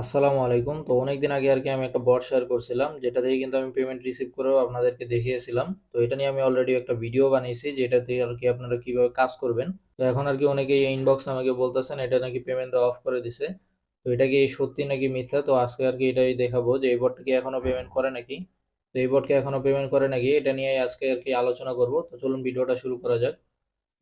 আসসালামু আলাইকুম। তো অনেকদিন আগে আর কি আমি একটা বট শেয়ার করছিলাম, যেটা থেকে কিন্তু আমি পেমেন্ট রিসিভ করেও আপনাদেরকে দেখিয়েছিলাম। তো এটা নিয়ে আমি অলরেডি একটা ভিডিও বানিয়েছি যেটাতে আর কি আপনারা কীভাবে কাজ করবেন। তো এখন আর কি অনেকেই ইনবক্স আমাকে বলতেছেন, এটা নাকি পেমেন্ট অফ করে দিছে। তো এটা কি সত্যি নাকি মিথ্যা? তো আজকে আর কি এটাই দেখাবো যে এই বটটা কি এখনও পেমেন্ট করে নাকি? তো এই বটকে এখনও পেমেন্ট করে নাকি? এটা নিয়ে আজকে আর কি আলোচনা করব। তো চলুন ভিডিওটা শুরু করা যাক।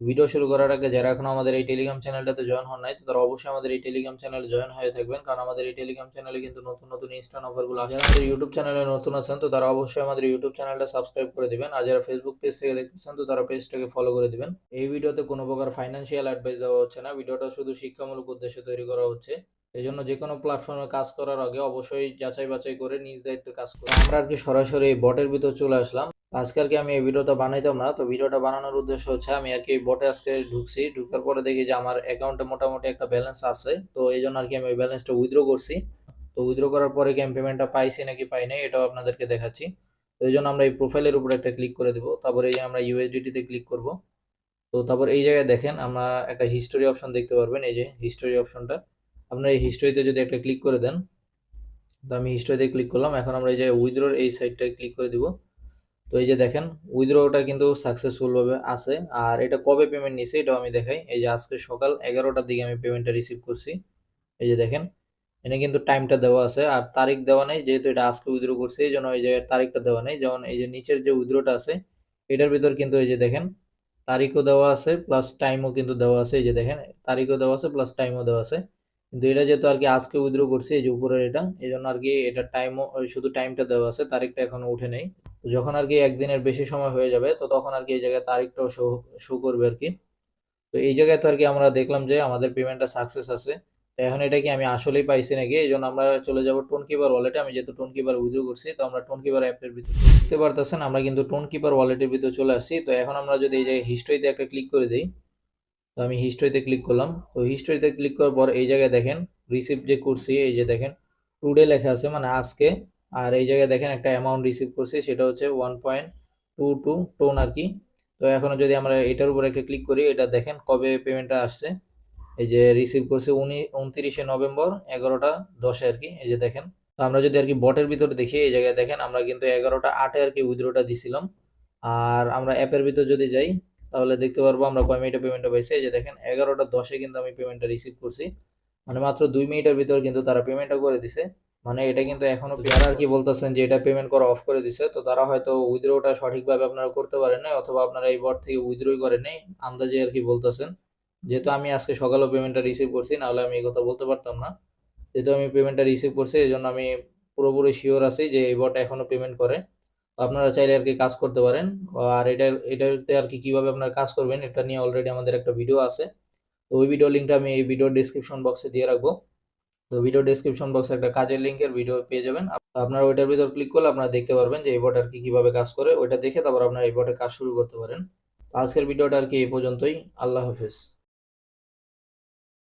ভিডিও শুরু করার আগে যারা এখনও আমাদের এই টেলিগ্রাম চ্যানেলটাতে জয়েন হন নাই তারা অবশ্যই আমাদের এই টেলিগ্রাম চ্যানেলে জয়েন হয়ে থাকবেন। কারণ আমাদের এই টেলিগ্রাম চ্যানেলে কিন্তু নতুন নতুন ইনস্ট্যান্ট অফারগুলো যারা আমাদের ইউটিউব চ্যানেলে নতুন আছেন, তো তারা অবশ্যই আমাদের ইউটিউব চ্যানেলটা সাবস্ক্রাইব করে দিবেন। আর যারা ফেসবুক পেজ থেকে দেখতেছেন, তো তারা পেজটাকে ফলো করে দিবেন। এই ভিডিওতে কোনো প্রকার ফাইন্যান্সিয়াল অ্যাডভাইস দেওয়া হচ্ছে না। ভিডিওটা শুধু শিক্ষামূলক উদ্দেশ্যে তৈরি করা হচ্ছে। এই জন্য যে কোনো প্ল্যাটফর্মে কাজ করার আগে অবশ্যই যাচাই বাছাই করে নিজ দায়িত্বে কাজ করুন। আমরা আর কি সরাসরি বটের ভিতর চলে আসলাম। আজকে আর কি আমি এই ভিডিওটা বানাইতাম না, তো ভিডিওটা বানানোর উদ্দেশ্য হচ্ছে আমি আর কি বটে আজকে ঢুকছি, ঢুকার পরে দেখি যে আমার অ্যাকাউন্টে মোটামুটি একটা ব্যালেন্স আছে, তো এই জন্য আর কি আমি ওই ব্যালেন্সটা উইথড্র করছি। তো উইথড্র করার পরে কি আমি পেমেন্টটা পাইছি নাকি পাই নাই এটাও আপনাদেরকে দেখাচ্ছি। তো এই জন্য আমরা এই প্রোফাইলের উপরে একটা ক্লিক করে দেবো, তারপরে এই আমরা ইউএসডিটিতে ক্লিক করব। তো তারপর এই জায়গায় দেখেন, আমরা একটা হিস্টোরি অপশন দেখতে পারবেন, এই যে হিস্টোরি অপশনটা আপনার এই হিস্টোরিতে যদি একটা ক্লিক করে দেন, তো আমি হিস্টোরিতে ক্লিক করলাম, এখন আমরা এই যে উইথড্রোর এই সাইডটায় ক্লিক করে দিব। তো এই যে দেখেন উইথড্রোটা কিন্তু সাকসেসফুলভাবে আছে। আর এটা কবে পেমেন্ট নিছে এটাও আমি দেখাই। এই যে আজকে সকাল এগারোটার দিকে আমি পেমেন্টটা রিসিভ করছি। এই যে দেখেন এখানে কিন্তু টাইমটা দেওয়া আছে। আর তারিখ দেওয়া নেই, যেহেতু এটা আজকে উইথড্রো করছে, এই জন্য এই জায়গায় তারিখটা দেওয়া নেই। যেমন এই যে নিচের যে উইথড্রোটা আছে, এটার ভিতর কিন্তু এই যে দেখেন, তারিখও দেওয়া আছে প্লাস টাইমও কিন্তু দেওয়া আছে। এই যে দেখেন, তারিখও দেওয়া আছে প্লাস টাইমও দেওয়া আছে। কিন্তু এটা যেহেতু আর কি আজকে উইথড্র করছি, এই যে উপরের এটা, এই জন্য আর কি এটা টাইমও শুধু টাইমটা দেওয়া আছে, তারিখটা এখনও উঠে নেই। যখন আর কি একদিনের বেশি সময় হয়ে যাবে, তো তখন আর কি এই জায়গায় তারিখটাও শো শো করবে আর কি। তো এই জায়গায় তো আর কি আমরা দেখলাম যে আমাদের পেমেন্টটা সাকসেস আছে। এখন এটা কি আমি আসলেই পাইছি নাকি? এই জন্য আমরা চলে যাব টোন কিপার ওয়ালেটে আমি যেহেতু টোন কিপার উইথড্র করছি, তো আমরা টোন কিপার অ্যাপের ভিতরে দেখতে পারতেছেন? আমরা কিন্তু টোন কিপার ওয়ালেটের ভিতরে চলে আসছি। তো এখন আমরা যদি এই জায়গায় হিস্ট্রিতে একটা ক্লিক করে দিই, তো আমি হিস্ট্রিতে ক্লিক করলাম। তো হিস্ট্রিতে ক্লিক করার পর এই জায়গায় দেখেন রিসিভ যে করছি, এই যে দেখেন টুডে লেখা আছে মানে আজকে আর এই জায়গায় দেখেন একটা অ্যামাউন্ট রিসিভ করছি, সেটা হচ্ছে one point two two tone আর কি। তো এখন যদি আমরা এটার উপর একটা ক্লিক করি, এটা দেখেন কবে পেমেন্টটা আসছে। এই যে রিসিভ করছে উনি, উনত্রিশে নভেম্বর, এগারোটা দশে আর কি, এই যে দেখেন। তো আমরা যদি আর কি বটের ভিতরে দেখি, এই জায়গায় দেখেন আমরা কিন্তু এগারোটা আটে আর কি উইথড্রোটা দিছিলাম। আর আমরা অ্যাপের ভিতর যদি যাই, তাহলে দেখতে পারব আমরা কয় মিনিটে পেমেন্টটা পাইছি। এই যে দেখেন, এগারোটা দশে কিন্তু আমি পেমেন্টটা রিসিভ করছি। মানে মাত্র দুই মিনিটের ভিতর কিন্তু তারা পেমেন্টটা করে দিছে। মানে এটা কিন্তু এখনও যারা আর কি বলতেছেন যে এটা পেমেন্ট করা অফ করে দিছে। তো তারা হয়তো উইথড্রোটা সঠিকভাবে আপনারা করতে পারেন না অথবা আপনারা এই বট থেকে উইথড্রোই করেন নাই, আন্দাজে আর কি বলতেছেন। যেহেতু আমি আজকে সকালেও পেমেন্টটা রিসিভ করছি, নাহলে আমি এই কথা বলতে পারতাম না। যেহেতু আমি পেমেন্টটা রিসিভ করছি এই জন্য আমি পুরোপুরি শিওর আছি যে এই বট এখনও পেমেন্ট করে। আপনারা চাইলে আর কি কাজ করতে পারেন। আর এটা, এটাতে আর কি কীভাবে আপনারা কাজ করবেন, এটা নিয়ে অলরেডি আমাদের একটা ভিডিও আছে। তো ওই ভিডিও লিঙ্কটা আমি এই ভিডিও ডিসক্রিপশন বক্সে দিয়ে রাখব। তো ভিডিও ডিসক্রিপশন বক্সে একটা কাজের লিঙ্কের ভিডিও পেয়ে যাবেন। আপনারা ওইটার ভিতর ক্লিক করলে আপনারা দেখতে পারবেন যে এই বট আর কি কীভাবে কাজ করে। ওইটা দেখে তারপর আপনারা এই বটে কাজ শুরু করতে পারেন। আজকের ভিডিওটা আর কি এই পর্যন্তই। আল্লাহ হাফিজ।